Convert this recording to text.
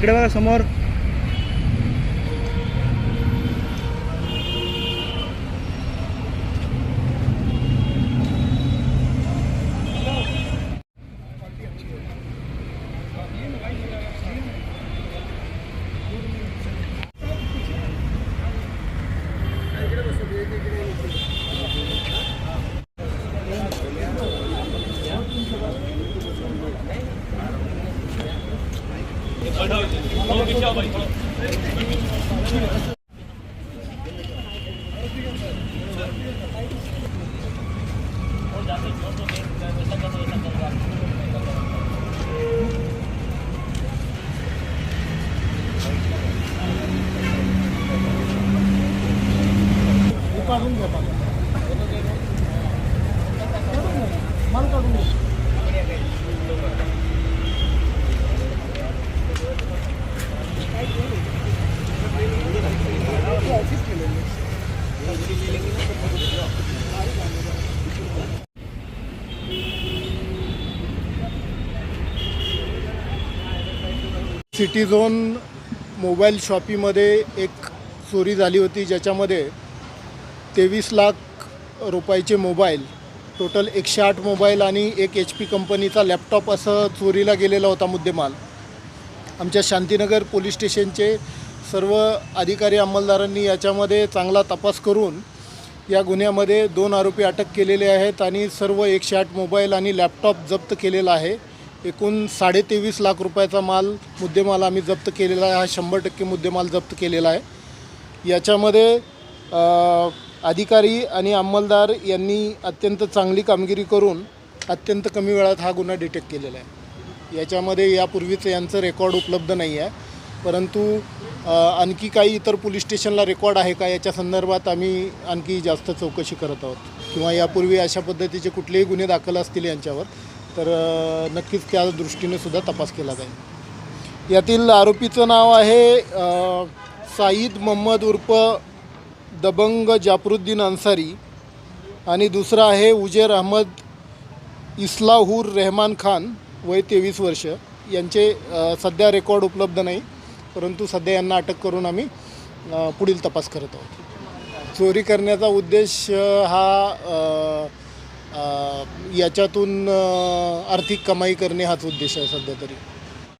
grabada su amor. Gracias. City zone mobile शॉपीमध्ये एक चोरी झाली होती ज्याच्यामध्ये तेवीस लाख रुपयाचे मोबाईल टोटल एकशे आठ मोबाईल आणि एक एच पी कंपनीचा लॅपटॉप असं चोरीला गेलेला होता मुद्देमाल. आमच्या शांतीनगर पोलीस स्टेशनचे सर्व अधिकारी अंमलदारांनी याच्यामध्ये चांगला तपास करून या गुन्ह्यामध्ये दोन आरोपी अटक केलेले आहेत आणि सर्व एकशे आठ मोबाईल आणि लॅपटॉप जप्त केलेला आहे. एकूण साडेतेवीस लाख रुपयाचा माल मुद्देमाल आम्ही जप्त केलेला आहे. हा शंभर टक्के मुद्देमाल जप्त केलेला आहे. याच्यामध्ये अ, अधिकारी आणि अंमलदार यांनी अत्यंत चांगली कामगिरी करून अत्यंत कमी वेळात हा गुन्हा डिटेक्ट केलेला आहे. याच्यामध्ये यापूर्वीचं यांचं रेकॉर्ड उपलब्ध नाही आहे. परंतु अ, आणखी काही इतर पोलीस स्टेशनला रेकॉर्ड आहे का याच्या संदर्भात आम्ही आणखी जास्त चौकशी करत आहोत. किंवा यापूर्वी अशा पद्धतीचे कुठलेही गुन्हे दाखल असतील यांच्यावर तर नक्कीच त्या दृष्टीने सुद्धा तपास केला जाईल. यातील आरोपीचं नाव आहे साईद मोहम्मद उर्फ दबंग जाफरुद्दीन अन्सारी आणि दुसरा आहे उजेर अहमद इस्लाहूर रेहमान खान वय तेवीस वर्ष. यांचे सध्या रेकॉर्ड उपलब्ध नाही परंतु सध्या यांना अटक करून आम्ही पुढील तपास करत आहोत. चोरी करण्याचा उद्देश हा याच्यातून आर्थिक कमाई करणे हाच उद्देश आहे सध्या तरी.